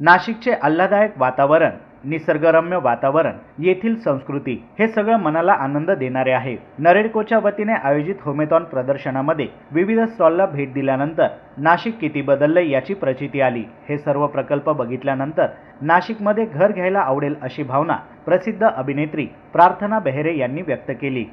नाशिकचे आल्हादायक वातावरण निसर्गरम्य वातावरण येथील संस्कृती हे सगळं मनाला आनंद देणारे आहे. नरेडकोच्या वतीने आयोजित होमेथॉन प्रदर्शनामध्ये विविध स्टॉलला भेट दिल्यानंतर नाशिक किती बदललंय याची प्रचिती आली. हे सर्व प्रकल्प बघितल्यानंतर नाशिकमध्ये घर घ्यायला आवडेल अशी भावना प्रसिद्ध अभिनेत्री प्रार्थना बेहरे यांनी व्यक्त केली.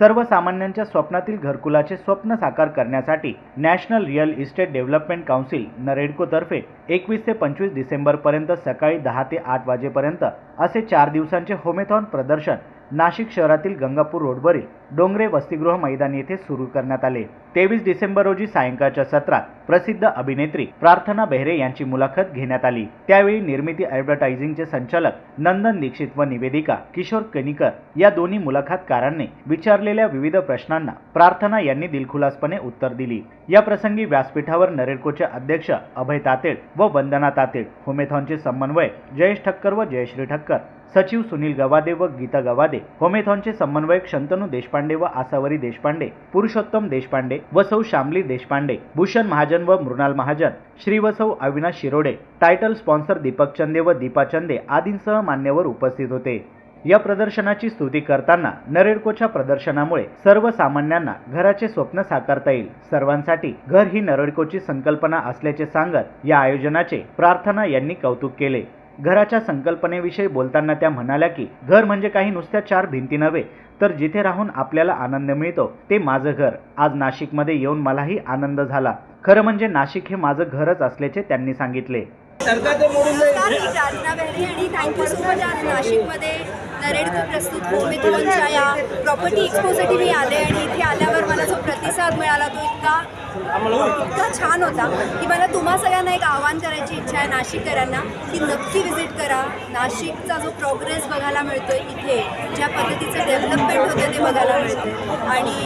सर्वसामान्यांच्या स्वप्नातील घरकुलाचे स्वप्न साकार करण्यासाठी national real estate development council नरेडकोतर्फे एकवीस ते पंचवीस डिसेंबरपर्यंत सकाळी दहा ते आठ वाजेपर्यंत असे चार दिवसांचे होमेथॉन प्रदर्शन नाशिक शहरातील गंगापूर रोडवरील डोंगरे वसतिगृह मैदान येथे सुरू करण्यात आले. तेवीस डिसेंबर रोजी सायंकाळच्या सत्रात प्रसिद्ध अभिनेत्री प्रार्थना बेहरे यांची मुलाखत घेण्यात आली. त्यावेळी निर्मिती ॲडव्हर्टायझिंगचे संचालक नंदन दीक्षित व निवेदिका किशोर कनिकर या दोन्ही मुलाखतकारांनी विचारलेल्या विविध प्रश्नांना प्रार्थना यांनी दिलखुलासपणे उत्तर दिली. या प्रसंगी व्यासपीठावर नरेडकोचे अध्यक्ष अभय तातेड व वंदना तातेड होमेथॉनचे समन्वय जयेश ठक्कर व जयश्री ठक्कर सचिव सुनील गवादे व गीता गवादे होमेथॉनचे समन्वयक शंतनू देशपांडे व आसावरी देशपांडे पुरुषोत्तम देशपांडे व सौ शामली देशपांडे भूषण महाजन व मृणाल महाजन श्री व सौ अविनाश शिरोडे टायटल स्पॉन्सर दीपक चंदे व दीपा चंदे आदींसह मान्यवर उपस्थित होते. या प्रदर्शनाची स्तुती करताना नरेडकोच्या प्रदर्शनामुळे सर्वसामान्यांना घराचे स्वप्न साकारता येईल. सर्वांसाठी घर ही नरेडकोची संकल्पना असल्याचे सांगत या आयोजनाचे प्रार्थना यांनी कौतुक केले. घराच्या संकल्पनेविषयी बोलताना त्या म्हणाल्या की घर म्हणजे काही नुसत्या चार भिंती नव्हे तर जिथे राहून आपल्याला आनंद मिळतो ते माझं घर. आज नाशिकमध्ये येऊन मलाही आनंद झाला. खरं म्हणजे नाशिक हे माझं घरच असल्याचे त्यांनी सांगितले. नमस्कार मी प्रार्थना बेहरे आणि थँक्यू सो मच आज नाशिकमध्ये नरेडको प्रस्तुत होमिथॉनच्या या प्रॉपर्टी एक्सपोसाठी मी आले आणि इथे आल्यावर मला जो प्रतिसाद मिळाला तो इतका इतका छान होता की मला तुम्हा सगळ्यांना एक आवाहन करायची इच्छा आहे नाशिककरांना की नक्की व्हिजिट करा. नाशिकचा जो प्रोग्रेस बघायला मिळतोय इथे ज्या पद्धतीचं डेव्हलपमेंट होतं ते बघायला मिळतं आणि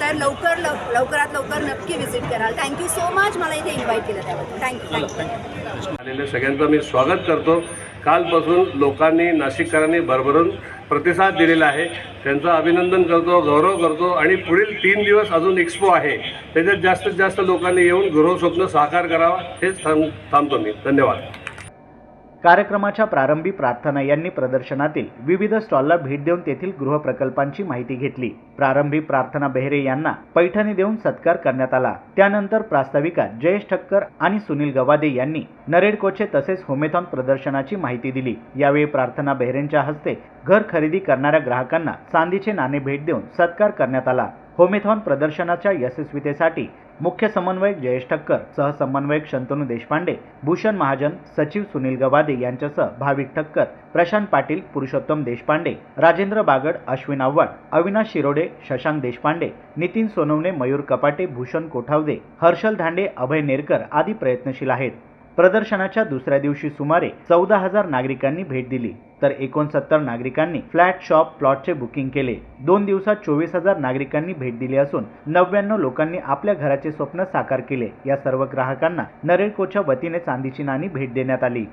तर लवकर लव लवकरात लवकर नक्की व्हिजिट कराल. थँक्यू सो मच मला इथे इन्व्हाइट केलं त्याबद्दल. थँक्यू थँक्यू आलेल्या मी स्वागत करतो. कालपासून लोकांनी नाशिककरांनी भरभरून प्रतिसाद दिलेला आहे. त्यांचं अभिनंदन करतो गौरव करतो आणि पुढील तीन दिवस अजून एक्सपो आहे. त्याच्यात जास्तीत जास्त लोकांनी येऊन गृहस्वप्न साकार करावा हेच थांब थांबतो मी. धन्यवाद. कार्यक्रमाच्या प्रारंभी प्रार्थना यांनी प्रदर्शनातील विविध स्टॉलला भेट देऊन तेथील गृहप्रकल्पांची माहिती घेतली. प्रारंभी प्रार्थना बेहरे यांना पैठणी देऊन सत्कार करण्यात आला. त्यानंतर प्रास्ताविका जयेश ठक्कर आणि सुनील गवादे यांनी नरेडकोचे तसेच होमेथॉन प्रदर्शनाची माहिती दिली. यावेळी प्रार्थना बेहरेंच्या हस्ते घर खरेदी करणाऱ्या ग्राहकांना चांदीचे नाणे भेट देऊन सत्कार करण्यात आला. होमेथॉन प्रदर्शनाच्या यशस्वीतेसाठी मुख्य समन्वयक जयेश ठक्कर सहसमन्वयक शंतनू देशपांडे भूषण महाजन सचिव सुनील गवादे यांच्यासह भाविक ठक्कर प्रशांत पाटील पुरुषोत्तम देशपांडे राजेंद्र बागड अश्विन आव्हाड अविनाश शिरोडे शशांक देशपांडे नितीन सोनवणे मयूर कपाटे भूषण कोठावदे हर्षल धांडे अभय नेरकर आदी प्रयत्नशील आहेत. प्रदर्शनाच्या दुसऱ्या दिवशी सुमारे चौदा हजार नागरिकांनी भेट दिली. तर एकोणसत्तर नागरिकांनी फ्लॅट शॉप प्लॉटचे बुकिंग केले. दोन दिवसात चोवीस हजार नागरिकांनी भेट दिली असून नव्याण्णव लोकांनी आपल्या घराचे स्वप्न साकार केले. या सर्व ग्राहकांना नरेडकोच्या वतीने चांदीची नाणी भेट देण्यात आली.